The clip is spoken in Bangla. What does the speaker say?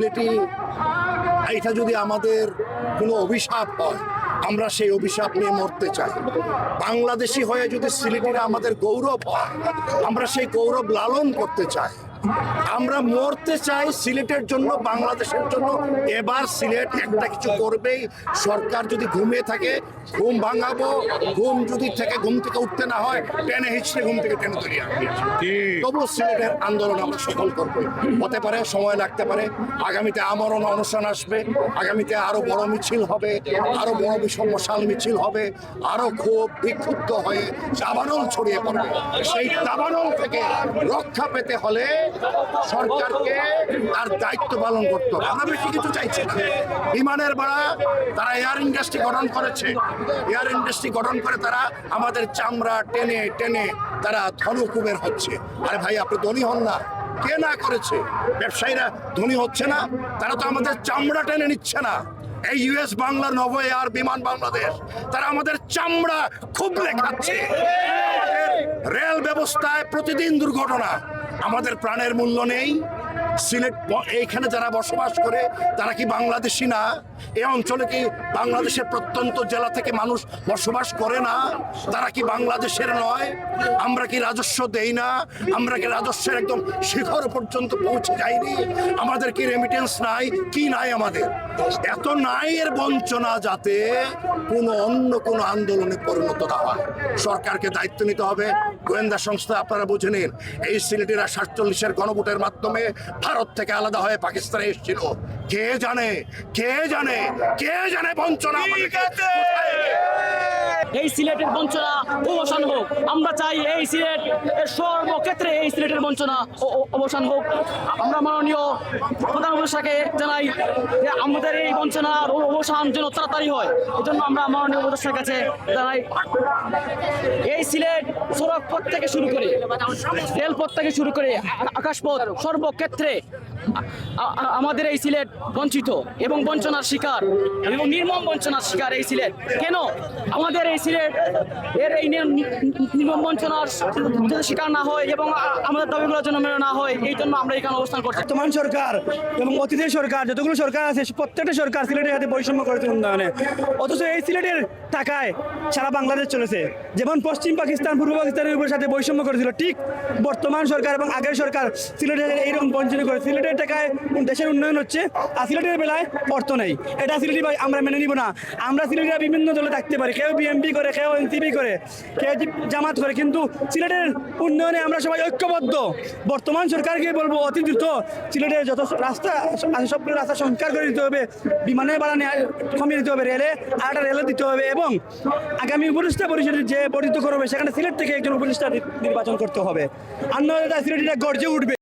সিলেটি এটা যদি আমাদের কোনো অভিশাপ হয়, আমরা সেই অভিশাপ নিয়ে মরতে চাই। বাংলাদেশি হয়ে যদি সিলেটিরা আমাদের গৌরব হয়, আমরা সেই গৌরব লালন করতে চাই। আমরা মরতে চাই সিলেটের জন্য, বাংলাদেশের জন্য। এবার সিলেট একটা কিছু করবেই। সরকার যদি ঘুমিয়ে থাকে, ঘুম ভাঙাবো। ঘুম যদি থেকে ঘুম থেকে উঠতে না হয়, টেনে হিচড়ে ঘুম থেকে টেনে তুলি তবু সিলেটের আন্দোলন আমরা সফল করব। হতে পারে সময় লাগতে পারে। আগামীতে আমরণ অনুষ্ঠান আসবে। আগামীতে আরও বড় মিছিল হবে। আরও বড় মশাল মিছিল হবে। আরও খুব বিক্ষুব্ধ হয়ে দাবানল ছড়িয়ে পড়বে। সেই দাবানল থেকে রক্ষা পেতে হলে সরকারকে তার দায়িত্ব পালন করতে হবে। কিছু চাইছি না। বিমানের ভাড়া তারা এয়ার ইন্ডাস্ট্রি গঠন করেছে। এয়ার ইন্ডাস্ট্রি গঠন করে তারা আমাদের চামড়া টেনে টেনে তারা ধনকুবের হচ্ছে। আরে ভাই, আপনি ধনী হন না। কে না করেছে? ব্যবসায়ীরা ধনী হচ্ছে না। তারা তো আমাদের চামড়া টেনে নিচ্ছে না। এই ইউএস বাংলার নব এয়ার বিমান, বাংলাদেশ, তারা আমাদের চামড়া খুব লেখাচ্ছে রেল ব্যবস্থায় প্রতিদিন দুর্ঘটনা। আমাদের প্রাণের মূল্য নেই। সিলেট এইখানে যারা বসবাস করে তারা কি বাংলাদেশি না? এই অঞ্চলে কি বাংলাদেশের প্রত্যন্ত জেলা থেকে মানুষ বসবাস করে না? তারা কি বাংলাদেশের নয়? আমরা কি রাজস্ব দেই না? আমরা কি রাজস্বের একদম শিখর পর্যন্ত পৌঁছে যাইনি? আমাদের কি রেমিটেন্স নাই? কি নাই আমাদের? এত নাই এর বঞ্চনা যাতে কোনো অন্য কোনো আন্দোলনে পরিণত না হয়। সরকারকে দায়িত্ব নিতে হবে। গোয়েন্দা সংস্থা, আপনারা বুঝে নিন, এই সিলেটিরা সাতচল্লিশের গণভোটের মাধ্যমে ভারত থেকে আলাদা হয়ে পাকিস্তানে এসেছিল। কে জানে? কে জানে? কে জানে বঞ্চনা এই সিলেটের বঞ্চনা অবসান হোক আমরা চাই এই সিলেট সর্বক্ষেত্রে এই সিলেটের বঞ্চনা অবসান হোক। আমরা মাননীয় প্রধান উপদেষ্টাকে জানাই যে আমাদের এই বঞ্চনার অবসান যেন তাড়াতাড়ি হয় এজন্য আমরা মাননীয় উপদেষ্টার কাছে জানাই এই সিলেট সড়ক পথ থেকে শুরু করে রেলপথ থেকে শুরু করে আকাশপথ সর্বক্ষেত্রে আমাদের এই সিলেট বঞ্চিত এবং বঞ্চনার শিকার এবং নির্মম বঞ্চনার শিকার এই সিলেট। কেন? আমাদের এই সিলেট এর এই নির্মম বঞ্চনার শিকার না হয় এবং আমাদের দাবিগুলোর জন্য মেনে না হয়, এই জন্য আমরা এখানে অবস্থান করছি। বর্তমান সরকার এবং অতীতের সরকার, যতগুলো সরকার আছে, প্রত্যেকটা সরকার সিলেটের হাতে বৈষম্য করেছে উন্নয়নে অথচ এই সিলেটের টাকায় সারা বাংলাদেশ চলেছে। যেমন পশ্চিম পাকিস্তান, পূর্ব পাকিস্তানের উপর সাথে বৈষম্য করেছিল ঠিক বর্তমান সরকার এবং আগের সরকার সিলেটের এইরকম বঞ্চনা করে সিলেটের টাকায় দেশের উন্নয়ন হচ্ছে আর সিলেটের বেলায় অর্থ নেই। এটা সিলেটি আমরা মেনে নিব না। আমরা সিলেটিরা বিভিন্ন দলে থাকতে পারি। কেউ বিএমপি করে, কেউ এনসিপি করে, কেউ জামাত করে, কিন্তু সিলেটের উন্নয়নে আমরা সবাই ঐক্যবদ্ধ। বর্তমান সরকারকে বলব, অতি দ্রুত সিলেটের যত রাস্তা আছে সবগুলো রাস্তা সংস্কার করে দিতে হবে। বিমানের ভাড়া কমিয়ে দিতে হবে রেলে আর একটা রেলে দিতে হবে এবং আগামী উপদেষ্টা পরিষদের যে বর্ধিত করবে, সেখানে সিলেট থেকে একজন উপদেষ্টা নির্বাচন করতে হবে। আর নয় সিলেটিরা গর্জে উঠবে।